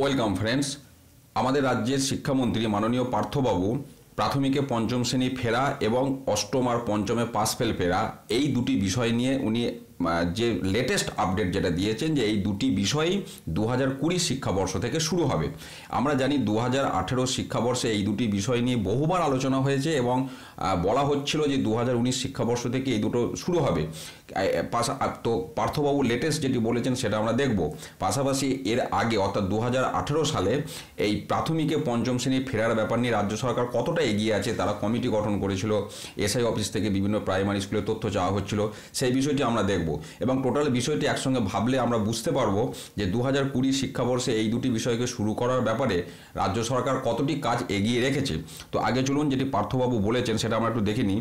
Welcome friends. আমাদের রাজ্যের শিক্ষামন্ত্রী মাননীয় পার্থবাবু প্রাথমিকে পঞ্চম শ্রেণি ফেরা এবং অষ্টম আর পঞ্চমে পাস ফেল ফেরা, এই দুটি বিষয় নিয়ে উনি যে লেটেস্ট আপডেট যেটা দিয়েছেন যে এই দুটি বিষয়ই দু হাজার কুড়ি শিক্ষাবর্ষ থেকে শুরু হবে। আমরা জানি দু হাজার আঠেরো শিক্ষাবর্ষে এই দুটি বিষয় নিয়ে বহুবার আলোচনা হয়েছে এবং বলা হচ্ছিল যে দু হাজার উনিশ শিক্ষাবর্ষ থেকে এই দুটো শুরু হবে। তো পার্থবাবু লেটেস্ট যেটি বলেছেন সেটা আমরা দেখব। পাশাপাশি এর আগে, অর্থাৎ দু হাজার আঠেরো সালে এই প্রাথমিকে পঞ্চম শ্রেণি ফেরার ব্যাপার নিয়ে রাজ্য সরকার কতটা এগিয়ে আছে তারা কমিটি গঠন করেছিল, এসআই অফিস থেকে বিভিন্ন প্রাইমারি স্কুলে তথ্য চাওয়া হচ্ছিল, সেই বিষয়টি আমরা দেখব। এবং টোটাল বিষয়টি একসঙ্গে ভাবলে আমরা বুঝতে পারব যে দু হাজার কুড়ি শিক্ষাবর্ষে এই দুটি বিষয়কে শুরু করার ব্যাপারে রাজ্য সরকার কতটি কাজ এগিয়ে রেখেছে। তো আগে চলুন যেটি পার্থবাবু বলেছেন সেটা আমরা একটু দেখিনি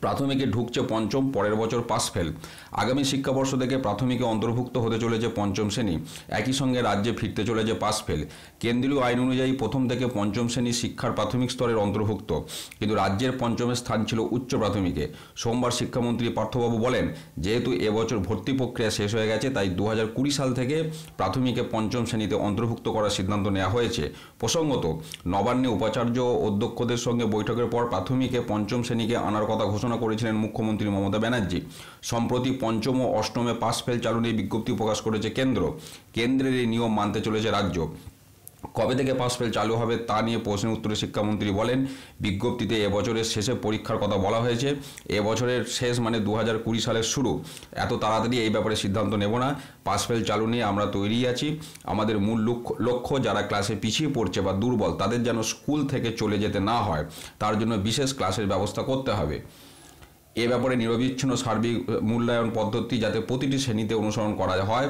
প্রাথমিকে ঢুকছে পঞ্চম, পরের বছর পাস ফেল। আগামী শিক্ষাবর্ষ থেকে প্রাথমিকে অন্তর্ভুক্ত হতে চলেছে পঞ্চম শ্রেণি। একই সঙ্গে রাজ্যে ফিরতে চলেছে পাস ফেল। কেন্দ্রীয় আইন অনুযায়ী প্রথম থেকে পঞ্চম শ্রেণি শিক্ষার প্রাথমিক স্তরের অন্তর্ভুক্ত। কিন্তু রাজ্যের পঞ্চমের স্থান ছিল উচ্চ প্রাথমিকে। সোমবার শিক্ষামন্ত্রী পার্থবাবু বলেন, যেহেতু এবছর ভর্তি প্রক্রিয়া শেষ হয়ে গেছে, তাই দু হাজার কুড়ি সাল থেকে প্রাথমিকে পঞ্চম শ্রেণীতে অন্তর্ভুক্ত করার সিদ্ধান্ত নেওয়া হয়েছে। প্রসঙ্গত, নবান্নে উপাচার্য ও অধ্যক্ষদের সঙ্গে বৈঠকের পর প্রাথমিকে পঞ্চম শ্রেণীকে আনার কথা ঘোষণা করেছিলেন মুখ্যমন্ত্রী মমতা ব্যানার্জি। সম্প্রতি পঞ্চম ও অষ্টমে পাস ফেল চালু নিয়ে বিজ্ঞপ্তি প্রকাশ করেছে কেন্দ্র। কেন্দ্রের এই নিয়ম মানতে চলেছে রাজ্য। কবে থেকে পাস ফেল চালু হবে তা নিয়ে প্রশ্নের উত্তরে শিক্ষামন্ত্রী বলেন, বিজ্ঞপ্তিতে এবছরের শেষে পরীক্ষার কথা বলা হয়েছে। এবছরের শেষ মানে দু হাজার কুড়ি সালের শুরু। এত তাড়াতাড়ি এই ব্যাপারে সিদ্ধান্ত নেব না। পাস ফেল চালু নিয়ে আমরা তৈরি আছি। আমাদের মূল লক্ষ্য লক্ষ্য যারা ক্লাসে পিছিয়ে পড়ছে বা দুর্বল, তাদের যেন স্কুল থেকে চলে যেতে না হয়। তার জন্য বিশেষ ক্লাসের ব্যবস্থা করতে হবে। এ ব্যাপারে নিরবিচ্ছিন্ন সার্বিক মূল্যায়ন পদ্ধতি যাতে প্রতিটি শ্রেণীতে অনুসরণ করা হয়।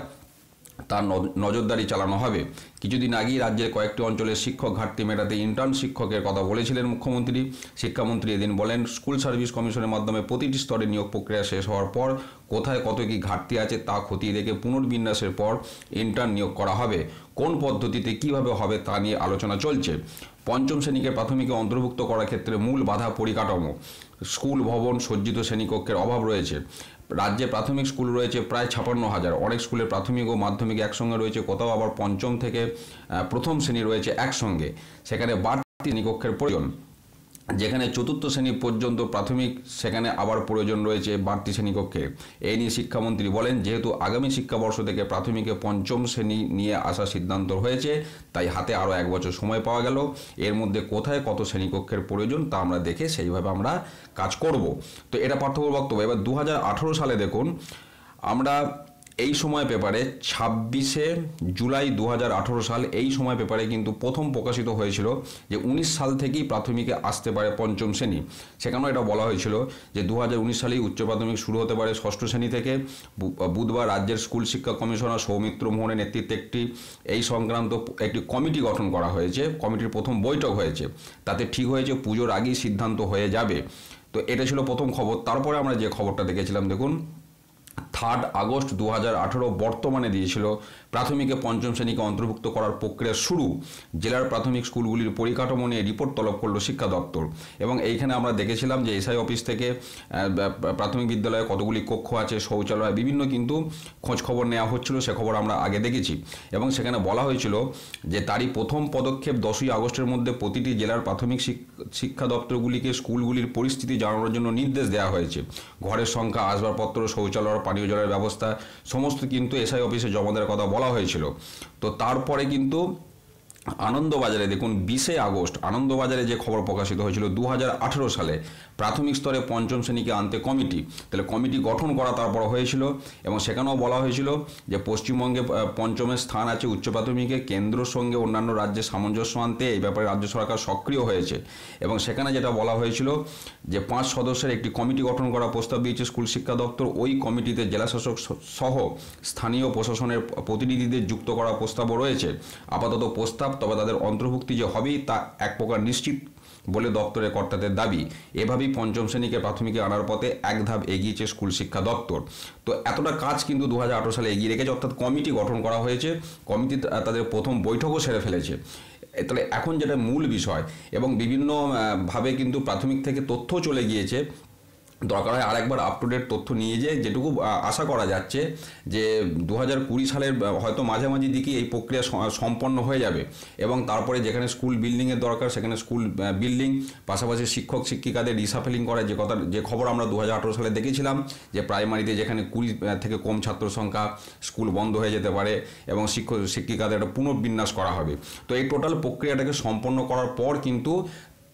তার নজরদারি চালানো হবে। কিছুদিন আগেই রাজ্যের কয়েকটি অঞ্চলের শিক্ষক ঘাটতি মেটাতে ইন্টার্ন শিক্ষকের কথা বলেছিলেন মুখ্যমন্ত্রী। শিক্ষামন্ত্রী এদিন বলেন, স্কুল সার্ভিস কমিশনের মাধ্যমে প্রতিটি স্তরে নিয়োগ প্রক্রিয়া শেষ হওয়ার পর কোথায় কত কি ঘাটতি আছে তা খতিয়ে দেখে পুনর্বিন্যাসের পর ইন্টার্ন নিয়োগ করা হবে। কোন পদ্ধতিতে কীভাবে হবে তা নিয়ে আলোচনা চলছে। পঞ্চম শ্রেণীকে প্রাথমিকে অন্তর্ভুক্ত করার ক্ষেত্রে মূল বাধা পরিকাঠামো। স্কুল ভবন সজ্জিত শ্রেণীকক্ষের অভাব রয়েছে। রাজ্যে প্রাথমিক স্কুল রয়েছে প্রায় ছাপান্ন হাজার। অনেক স্কুলে প্রাথমিক ও মাধ্যমিক একসঙ্গে রয়েছে, কোথাও আবার পঞ্চম থেকে প্রথম শ্রেণি রয়েছে একসঙ্গে। সেখানে বাড়তি নিকক্ষের প্রয়োজন যেখানে চতুর্থ শ্রেণি পর্যন্ত প্রাথমিক, সেখানে আবার প্রয়োজন রয়েছে বাড়তি শ্রেণীকক্ষে এই নিয়ে শিক্ষামন্ত্রী বলেন, যেহেতু আগামী শিক্ষাবর্ষ থেকে প্রাথমিকে পঞ্চম শ্রেণি নিয়ে আসার সিদ্ধান্ত হয়েছে, তাই হাতে আরও এক বছর সময় পাওয়া গেল। এর মধ্যে কোথায় কত শ্রেণীকক্ষের প্রয়োজন তা আমরা দেখে সেইভাবে আমরা কাজ করব। তো এটা পার্থক্য বক্তব্য এবার দু হাজার আঠেরো সালে দেখুন, আমরা এই সময় পেপারে ছাব্বিশে জুলাই দু হাজার আঠেরো সাল এই সময় পেপারে কিন্তু প্রথম প্রকাশিত হয়েছিল যে উনিশ সাল থেকেই প্রাথমিকে আসতে পারে পঞ্চম শ্রেণি। সেখানেও এটা বলা হয়েছিল যে দু হাজার উনিশ সালেই উচ্চ প্রাথমিক শুরু হতে পারে ষষ্ঠ শ্রেণি থেকে। বুধবার রাজ্যের স্কুল শিক্ষা কমিশনার সৌমিত্র মোহনের নেতৃত্বে একটি, এই সংক্রান্ত একটি কমিটি গঠন করা হয়েছে। কমিটির প্রথম বৈঠক হয়েছে। তাতে ঠিক হয়েছে পুজোর আগেই সিদ্ধান্ত হয়ে যাবে। তো এটা ছিল প্রথম খবর। তারপরে আমরা যে খবরটা দেখেছিলাম, দেখুন থার্ড আগস্ট দু হাজার আঠেরো বর্তমানে দিয়েছিল প্রাথমিকে পঞ্চম শ্রেণীকে অন্তর্ভুক্ত করার প্রক্রিয়া শুরু। জেলার প্রাথমিক স্কুলগুলির পরিকাঠামো নিয়ে রিপোর্ট তলব করল শিক্ষা দপ্তর এবং এইখানে আমরা দেখেছিলাম যে এসআই অফিস থেকে প্রাথমিক বিদ্যালয়ে কতগুলি কক্ষ আছে, শৌচালয় বিভিন্ন কিন্তু খোঁজ খবর নেওয়া হচ্ছিল, সে খবর আমরা আগে দেখেছি এবং সেখানে বলা হয়েছিল যে তারই প্রথম পদক্ষেপ দশই আগস্টের মধ্যে প্রতিটি জেলার প্রাথমিক শিক্ষা দপ্তরগুলিকে স্কুলগুলির পরিস্থিতি জানানোর জন্য নির্দেশ দেওয়া হয়েছে। ঘরের সংখ্যা, আসবাবপত্র, শৌচালয়, পানীয় জলের ব্যবস্থা সমস্ত কিন্তু এসআই অফিসে জমা দেওয়ার কথা বলা হয়েছিল। তো তারপরে কিন্তু আনন্দবাজারে দেখুন বিশে আগস্ট আনন্দবাজারে যে খবর প্রকাশিত হয়েছিল দু হাজার আঠেরো সালে, প্রাথমিক স্তরে পঞ্চম শ্রেণীকে আনতে কমিটি। তাহলে কমিটি গঠন করা তারপর হয়েছিল এবং সেখানেও বলা হয়েছিল যে পশ্চিমবঙ্গে পঞ্চমের স্থান আছে উচ্চ প্রাথমিকে, কেন্দ্রর সঙ্গে অন্যান্য রাজ্যের সামঞ্জস্য আনতে এই ব্যাপারে রাজ্য সরকার সক্রিয় হয়েছে। এবং সেখানে যেটা বলা হয়েছিল যে পাঁচ সদস্যের একটি কমিটি গঠন করা প্রস্তাব দিয়েছে স্কুল শিক্ষা দপ্তর। ওই কমিটিতে জেলাশাসক সহ স্থানীয় প্রশাসনের প্রতিনিধিদের যুক্ত করা প্রস্তাবও রয়েছে। আপাতত প্রস্তাব তবে তাদের অন্তর্ভুক্তি যে হবেই তা এক প্রকার নিশ্চিত বলে দপ্তরের কর্তাদের দাবি। এভাবেই পঞ্চম শ্রেণীকে প্রাথমিকে আনার পথে এক ধাপ এগিয়েছে স্কুল শিক্ষা দপ্তর। তো এতটা কাজ কিন্তু দু হাজার আঠেরো সালে এগিয়ে রেখেছে, অর্থাৎ কমিটি গঠন করা হয়েছে। কমিটি তাদের প্রথম বৈঠকও সেরে ফেলেছে। তাহলে এখন যেটা মূল বিষয় এবং বিভিন্নভাবে কিন্তু প্রাথমিক থেকে তথ্য চলে গিয়েছে দরকার হয় আরেকবার আপ টু ডেট তথ্য নিয়ে যে যেটুকু আশা করা যাচ্ছে যে দু হাজার কুড়ি সালের হয়তো মাঝামাঝি দিকে এই প্রক্রিয়া সম্পন্ন হয়ে যাবে এবং তারপরে যেখানে স্কুল বিল্ডিংয়ের দরকার, সেখানে স্কুল বিল্ডিং পাশাপাশি শিক্ষক, শিক্ষিকাদের রিসাফেলিং করা যে কথা, যে খবর আমরা দু হাজার আঠেরো সালে দেখেছিলাম যে প্রাইমারিতে যেখানে কুড়ি থেকে কম ছাত্র সংখ্যা স্কুল বন্ধ হয়ে যেতে পারে এবং শিক্ষক, শিক্ষিকাদের একটা পুনর্বিন্যাস করা হবে। তো এই টোটাল প্রক্রিয়াটাকে সম্পন্ন করার পর কিন্তু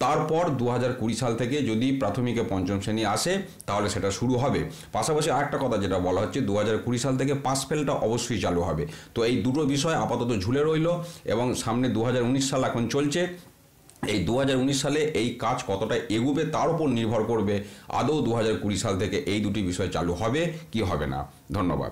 তারপর দু হাজার কুড়ি সাল থেকে যদি প্রাথমিকে পঞ্চম শ্রেণি আসে, তাহলে সেটা শুরু হবে। পাশাপাশি আরেকটা কথা যেটা বলা হচ্ছে দু হাজার কুড়ি সাল থেকে পাস ফেলটা অবশ্যই চালু হবে। তো এই দুটো বিষয় আপাতত ঝুলে রইল এবং সামনে দু সাল এখন চলছে। এই দু হাজার উনিশ সালে এই কাজ কতটা এগুবে তার উপর নির্ভর করবে। আদৌ দু হাজার কুড়ি সাল থেকে এই দুটি বিষয় চালু হবে, কি হবে না? ধন্যবাদ।